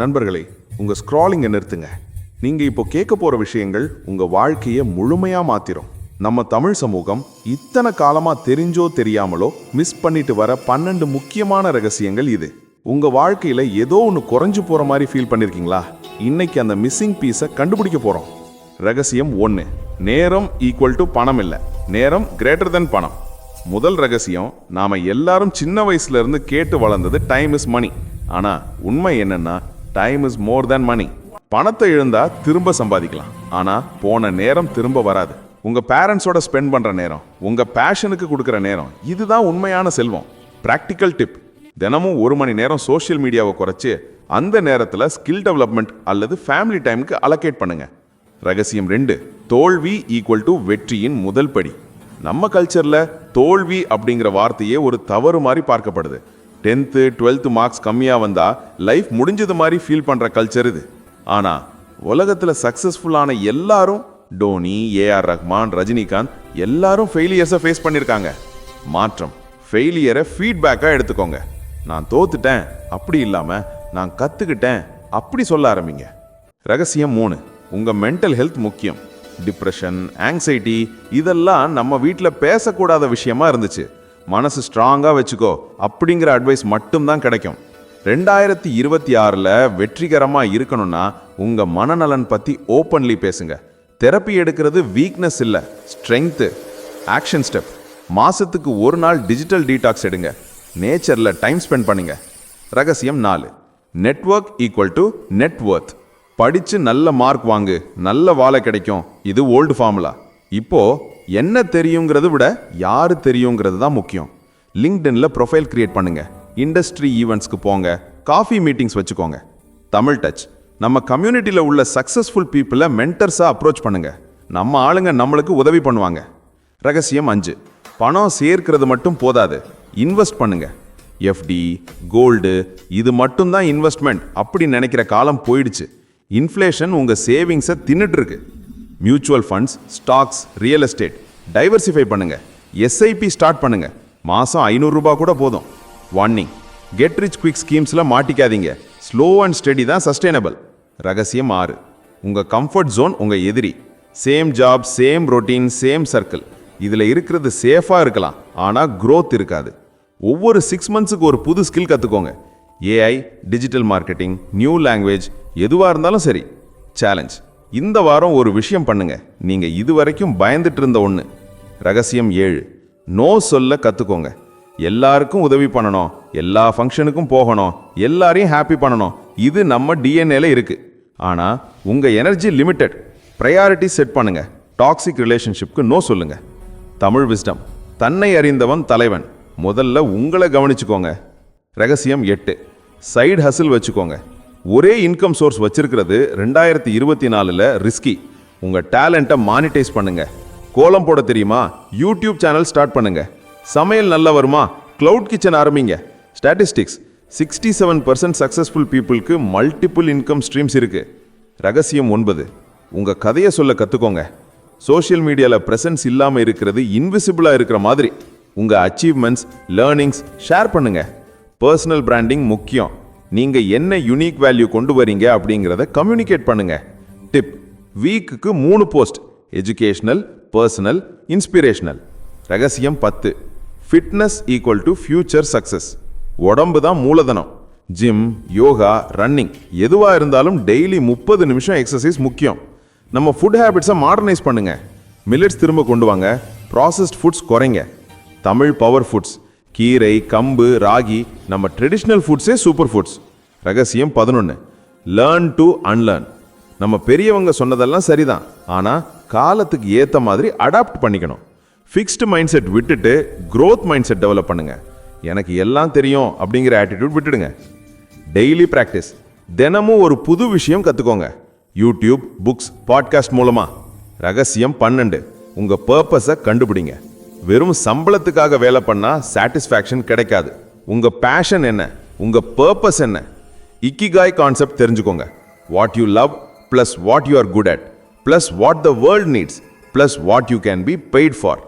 நண்பர்களே உங்கள் ஸ்க்ராலிங்கை நிறுத்துங்க. நீங்கள் இப்போ கேட்க போகிற விஷயங்கள் உங்கள் வாழ்க்கையை முழுமையாக மாத்திரும். நம்ம தமிழ் சமூகம் இத்தனை காலமாக தெரிஞ்சோ தெரியாமலோ மிஸ் பண்ணிட்டு வர பன்னெண்டு முக்கியமான ரகசியங்கள் இது. உங்கள் வாழ்க்கையில் ஏதோ ஒன்று குறைஞ்சு போகிற மாதிரி ஃபீல் பண்ணியிருக்கீங்களா இன்னைக்கு அந்த மிஸ்ஸிங் பீஸை கண்டுபிடிக்க போகிறோம் ரகசியம் ஒன்று நேரம் ஈக்குவல் டு பணம் இல்லை. நேரம் கிரேட்டர் தென் பணம். முதல் ரகசியம் நாம் எல்லாரும் சின்ன வயசுலேருந்து கேட்டு வளர்ந்தது டைம் இஸ் மணி ஆனால் உண்மை என்னென்னா டைம் இஸ் மோர் தேன் மணி பணத்தை இழந்தா திரும்ப சம்பாதிக்கலாம். ஆனா போன நேரம் திரும்ப வராது. உங்க பேரண்ட்ஸோட ஸ்பெண்ட் பண்ற நேரம் உங்க பேஷனுக்கு கொடுக்குற நேரம் இதுதான் உண்மையான செல்வம். பிராக்டிக்கல் டிப் தினமும் ஒரு மணி நேரம் சோஷியல் மீடியாவை குறைச்சு அந்த நேரத்தில் ஸ்கில் டெவலப்மெண்ட் அல்லது ஃபேமிலி டைமுக்கு அலோகேட் பண்ணுங்க. ரகசியம் ரெண்டு தோல்வி ஈக்குவல் டு வெற்றியின் முதல் படி. நம்ம கல்ச்சரில் தோல்வி அப்படிங்கிற வார்த்தையே ஒரு தவறு மாதிரி பார்க்கப்படுது. டென்த்து டுவெல்த்து மார்க்ஸ் கம்மியாக வந்தால் லைஃப் முடிஞ்சது மாதிரி ஃபீல் பண்ணுற கல்ச்சர் இது. ஆனால் உலகத்தில் சக்ஸஸ்ஃபுல்லான எல்லாரும் டோனி ஏஆர் ரஹ்மான் ரஜினிகாந்த் எல்லாரும் ஃபெயிலியர்ஸை ஃபேஸ் பண்ணியிருக்காங்க மாற்றம் ஃபெயிலியரை ஃபீட்பேக்காக எடுத்துக்கோங்க. நான் தோத்துட்டேன் அப்படி இல்லாமல் நான் கற்றுக்கிட்டேன் அப்படி சொல்ல ஆரம்பிங்க. ரகசியம் மூணு உங்கள் மென்டல் ஹெல்த் முக்கியம். டிப்ரெஷன் ஆங்ஸைட்டி இதெல்லாம் நம்ம வீட்டில் பேசக்கூடாத விஷயமா இருந்துச்சு. மனசு ஸ்ட்ராங்காக வச்சுக்கோ. அப்படிங்கிற அட்வைஸ் மட்டும்தான் கிடைக்கும். ரெண்டாயிரத்தி இருபத்தி ஆறில் வெற்றிகரமாக இருக்கணும்னா உங்கள் மனநலன் பற்றி ஓப்பன்லி பேசுங்க. தெரப்பி எடுக்கிறது வீக்னஸ் இல்லை ஸ்ட்ரெங்க்த்து ஆக்ஷன் ஸ்டெப் மாதத்துக்கு ஒரு நாள் டிஜிட்டல் டீடாக்ஸ் எடுங்க. நேச்சரில் டைம் ஸ்பெண்ட் பண்ணுங்க. ரகசியம் நாலு. நெட்ஒர்க் ஈக்குவல் டு நெட்ஒர்த் படித்து நல்ல மார்க் வாங்கு. நல்ல வாழை கிடைக்கும். இது ஓல்டு ஃபார்முலா இப்போது என்ன தெரியுங்கிறத விட யார் தெரியுங்கிறது தான் முக்கியம். லிங்க்டின்ல ப்ரொஃபைல் கிரியேட் பண்ணுங்க. இண்டஸ்ட்ரி ஈவெண்ட்ஸ்க்கு போங்க. காஃபி மீட்டிங்ஸ் வச்சுக்கோங்க. தமிழ் டச் நம்ம கம்யூனிட்டியில் உள்ள சக்ஸஸ்ஃபுல் பீப்புளை மென்டர்ஸாக அப்ரோச் பண்ணுங்க. நம்ம ஆளுங்க நம்மளுக்கு உதவி பண்ணுவாங்க. ரகசியம் அஞ்சு. பணம் சேர்க்கிறது மட்டும் போதாது. இன்வெஸ்ட் பண்ணுங்க. எஃப்டி கோல்டு இது மட்டும்தான் இன்வெஸ்ட்மெண்ட் அப்படி நினைக்கிற காலம் போயிடுச்சு. இன்ஃப்ளேஷன் உங்கள் சேவிங்ஸை தின்னுட்டு இருக்கு. Mutual funds stocks real estate diversify பண்ணுங்க. எஸ்ஐபி ஸ்டார்ட் பண்ணுங்க. மாசம் ஐநூறுரூபா கூட போதும். வார்னிங் கெட் ரிச் குவிக் ஸ்கீம்ஸில் மாட்டிக்காதீங்க. ஸ்லோ அண்ட் ஸ்டெடி தான் சஸ்டைனபிள் ரகசியம் ஆறு. உங்கள் கம்ஃபர்ட் ஜோன் உங்கள் எதிரி. Same job same routine same circle இதில் இருக்கிறது சேஃபாக இருக்கலாம். ஆனால் க்ரோத் இருக்காது. ஒவ்வொரு சிக்ஸ் மந்த்ஸுக்கு ஒரு புது ஸ்கில் கற்றுக்கோங்க AI digital marketing new language எதுவாக இருந்தாலும் சரி. சேலஞ்ச் இந்த வாரம் ஒரு விஷயம் பண்ணுங்க. நீங்க இதுவரைக்கும் பயந்துட்டு இருந்த ஒன்று ரகசியம் ஏழு. நோ சொல்ல கத்துக்கோங்க. எல்லாருக்கும் உதவி பண்ணணும். எல்லா ஃபங்க்ஷனுக்கும் போகணும். எல்லாரையும் ஹாப்பி பண்ணணும். இது நம்ம டிஎன்ஏல இருக்கு. ஆனா உங்க எனர்ஜி லிமிட்டெட் ப்ரையாரிட்டி செட் பண்ணுங்க. டாக்ஸிக் ரிலேஷன்ஷிப்க்கு நோ சொல்லுங்க. தமிழ் விஸ்டம் தன்னை அறிந்தவன் தலைவன். முதல்ல உங்களை கவனிச்சுக்கோங்க. ரகசியம் எட்டு. சைடு ஹசில் வச்சுக்கோங்க. ஒரே இன்கம் சோர்ஸ் வச்சிருக்கிறது ரெண்டாயிரத்தி இருபத்தி நாலில் ரிஸ்கி உங்கள் டேலண்ட்டை மானிட்டைஸ் பண்ணுங்க. கோலம் போட தெரியுமா? யூடியூப் சேனல் ஸ்டார்ட் பண்ணுங்க. சமையல் நல்லா வருமா? க்ளவுட் கிச்சன் ஆரம்பிங்க. Statistics sixty seven percent successful பீப்புளுக்கு மல்டிபிள் இன்கம் ஸ்ட்ரீம்ஸ் இருக்குது ரகசியம் ஒன்பது. உங்கள் கதையை சொல்ல கற்றுக்கோங்க சோஷியல் மீடியாவில் ப்ரெசன்ஸ் இல்லாமல் இருக்கிறது இன்விசிபிளாக இருக்கிற மாதிரி. உங்கள் அச்சீவ்மெண்ட்ஸ் லேர்னிங்ஸ் ஷேர் பண்ணுங்கள் பர்சனல் பிராண்டிங் முக்கியம். நீங்கள் என்ன யுனிக் வேல்யூ கொண்டு வரீங்க அப்படிங்கிறத கம்யூனிகேட் பண்ணுங்க. டிப் வீக்குக்கு மூணு போஸ்ட் எஜுகேஷனல் பர்சனல் இன்ஸ்பிரேஷனல் ரகசியம் பத்து fitness equal to future success உடம்பு தான் மூலதனம். ஜிம் யோகா ரன்னிங் எதுவாக இருந்தாலும் டெய்லி முப்பது நிமிஷம் எக்ஸசைஸ் முக்கியம். நம்ம ஃபுட் ஹேபிட்ஸை மாடர்னைஸ் பண்ணுங்க. மில்லட்ஸ் திரும்ப கொண்டு வாங்க. ப்ராசஸ்ட் ஃபுட்ஸ் குறைங்க. தமிழ் பவர் ஃபுட்ஸ் கீரை கம்பு ராகி நம்ம ட்ரெடிஷ்னல் ஃபுட்ஸே சூப்பர் ஃபுட்ஸ் ரகசியம் பதினொன்று லேர்ன் டு அன்லேர்ன் நம்ம பெரியவங்க சொன்னதெல்லாம் சரிதான். ஆனால் காலத்துக்கு ஏற்ற மாதிரி அடாப்ட் பண்ணிக்கணும். ஃபிக்ஸ்டு மைண்ட் செட் விட்டுட்டு க்ரோத் மைண்ட் செட் டெவலப் பண்ணுங்க. எனக்கு எல்லாம் தெரியும் அப்படிங்கிற ஆட்டிடியூட் விட்டுடுங்க. டெய்லி ப்ராக்டிஸ் தினமும் ஒரு புது விஷயம் கற்றுக்கோங்க யூடியூப் புக்ஸ் பாட்காஸ்ட் மூலமாக ரகசியம் பன்னெண்டு. உங்கள் பர்பஸை கண்டுபிடிங்க. வெறும் சம்பளத்துக்காக வேலை பண்ணால் சாட்டிஸ்ஃபேக்ஷன் கிடைக்காது. உங்கள் பேஷன் என்ன? உங்கள் பர்பஸ் என்ன? இக்கிகாய் கான்செப்ட் தெரிஞ்சுக்கோங்க. What you love plus what you are good at plus what the world needs plus what you can be paid for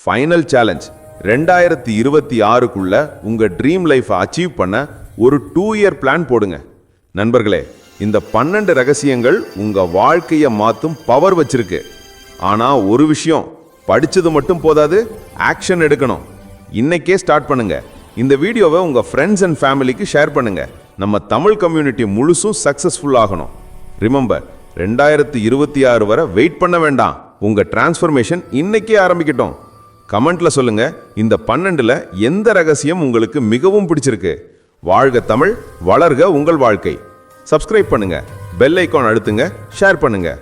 final challenge ரெண்டாயிரத்தி இருபத்தி ஆறுக்குள்ள உங்கள் ட்ரீம் லைஃப்பை அச்சீவ் பண்ண ஒரு டூ இயர் பிளான் போடுங்க. நண்பர்களே இந்த பன்னெண்டு ரகசியங்கள் உங்கள் வாழ்க்கையை மாற்றும் பவர் வச்சிருக்கு. ஆனால் ஒரு விஷயம் படித்தது மட்டும் போதாது ஆக்ஷன் எடுக்கணும். இன்னைக்கே ஸ்டார்ட் பண்ணுங்கள் இந்த வீடியோவை உங்கள் ஃப்ரெண்ட்ஸ் அண்ட் ஃபேமிலிக்கு ஷேர் பண்ணுங்கள் நம்ம தமிழ் கம்யூனிட்டி முழுசும் சக்ஸஸ்ஃபுல் ஆகணும். ரிமம்பர் ரெண்டாயிரத்து இருபத்தி ஆறு வரை வெயிட் பண்ண வேண்டாம். உங்கள் டிரான்ஸ்ஃபர்மேஷன் இன்னைக்கே ஆரம்பிக்கட்டும். கமெண்ட்ல சொல்லுங்க இந்த பன்னெண்டில் எந்த ரகசியம் உங்களுக்கு மிகவும் பிடிச்சிருக்கு? வாழ்க தமிழ் வளர்க உங்கள் வாழ்க்கை. சப்ஸ்கிரைப் பண்ணுங்க பெல் ஐக்கான் அழுத்துங்க ஷேர் பண்ணுங்கள்